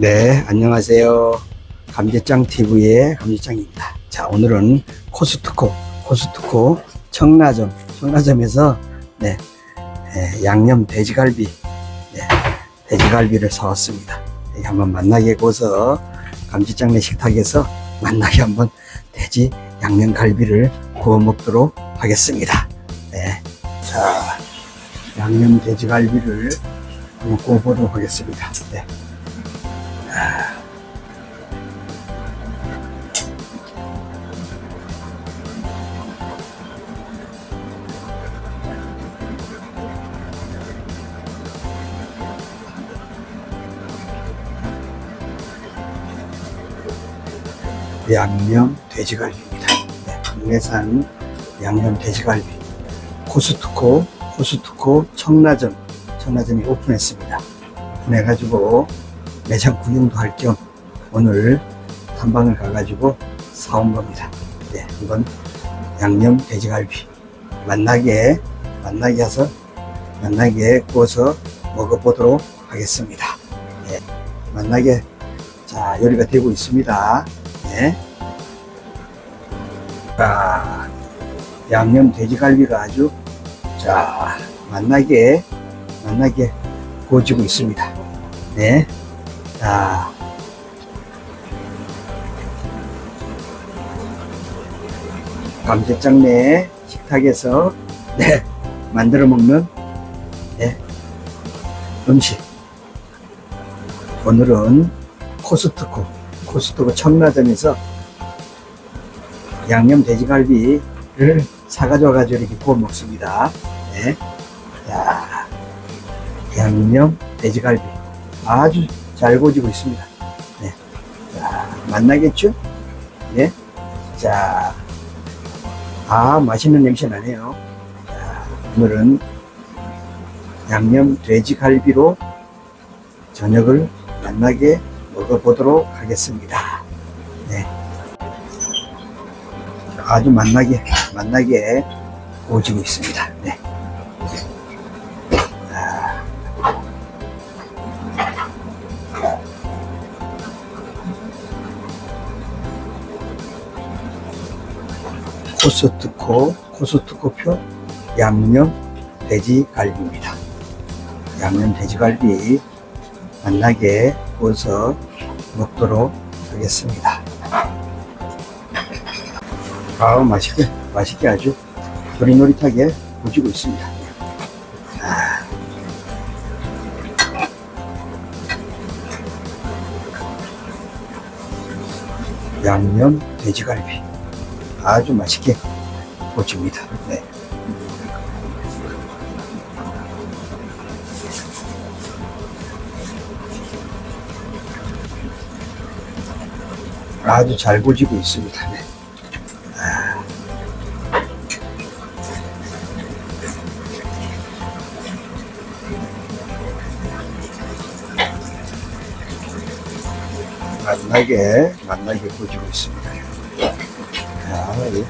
네, 안녕하세요. 감재짱 TV의 감재짱입니다. 자, 오늘은 코스트코, 코스트코 청라점, 청라점에서 네, 예, 양념 돼지갈비, 네, 돼지갈비를 사왔습니다. 여기 한번 만나게 고서 감재짱네 식탁에서 만나게 한번 돼지 양념갈비를 구워 먹도록 하겠습니다. 네, 자, 양념 돼지갈비를 한번 구워보도록 하겠습니다. 네. 양념 돼지갈비입니다. 네, 국내산 양념 돼지갈비. 코스트코, 코스트코 청라점, 청라점이 오픈했습니다. 오픈해가지고 매장 구경도 할 겸 오늘 탐방을 가가지고 사온 겁니다. 네, 한번 양념 돼지갈비 만나게, 만나게 해서 만나게 구워서 먹어보도록 하겠습니다. 네, 만나게 자 요리가 되고 있습니다. 네. 자, 양념 돼지갈비가 아주 자 만나게 만나게 구워지고 있습니다. 네. 자. 감자장 내 식탁에서 네 만들어 먹는 네 음식. 오늘은 코스트코 코스트코 청라점에서 양념 돼지갈비를 사가지고 가지고 이렇게 구워 먹습니다. 네. 자, 양념 돼지갈비 아주 잘 구워지고 있습니다. 네. 자, 만나겠죠? 네. 자, 아, 맛있는 냄새 나네요. 자, 오늘은 양념 돼지갈비로 저녁을 만나게 먹어보도록 하겠습니다. 네. 아주 만나게, 만나게 구워지고 있습니다. 네. 코스트코, 코스트코표 양념 돼지갈비입니다. 양념 돼지갈비 만나게 구워서 먹도록 하겠습니다. 아우, 맛있게, 맛있게 아주 노릿노릿하게 구워지고 있습니다. 아. 양념 돼지갈비 아주 맛있게 구워집니다. 네. 아주 잘 구워지고 있습니다. 네. 만나게 만나게 구워지고 있습니다. 자, 이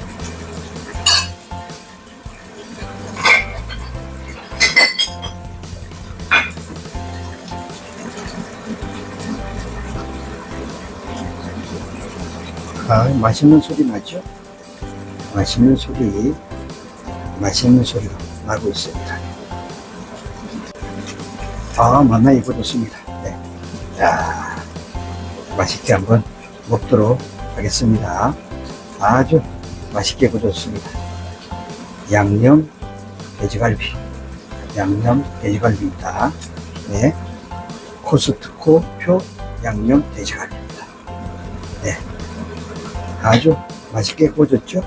아, 맛있는 소리 나죠? 맛있는 소리, 맛있는 소리가 나고 있습니다. 아, 만나 익어졌습니다. 네. 자, 맛있게 한번 먹도록 하겠습니다. 아주 맛있게 구워졌습니다. 양념 돼지갈비. 양념 돼지갈비입니다. 네. 코스트코 표 양념 돼지갈비입니다. 네. 아주 맛있게 구워졌죠?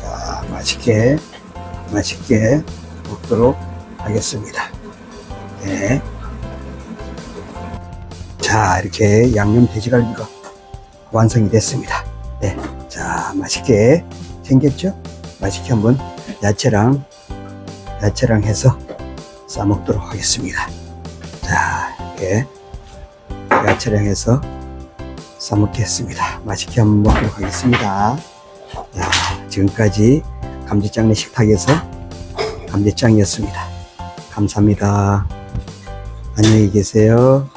자, 맛있게, 맛있게 먹도록 하겠습니다. 네. 자, 이렇게 양념 돼지갈비가 완성이 됐습니다. 네. 자, 맛있게 생겼죠? 맛있게 한번 야채랑, 야채랑 해서 싸 먹도록 하겠습니다. 자, 이렇게 야채랑 해서 싸 먹겠습니다. 맛있게 한번 먹도록 하겠습니다. 야, 지금까지 감지장내 식탁에서 감지장이었습니다. 감사합니다. 안녕히 계세요.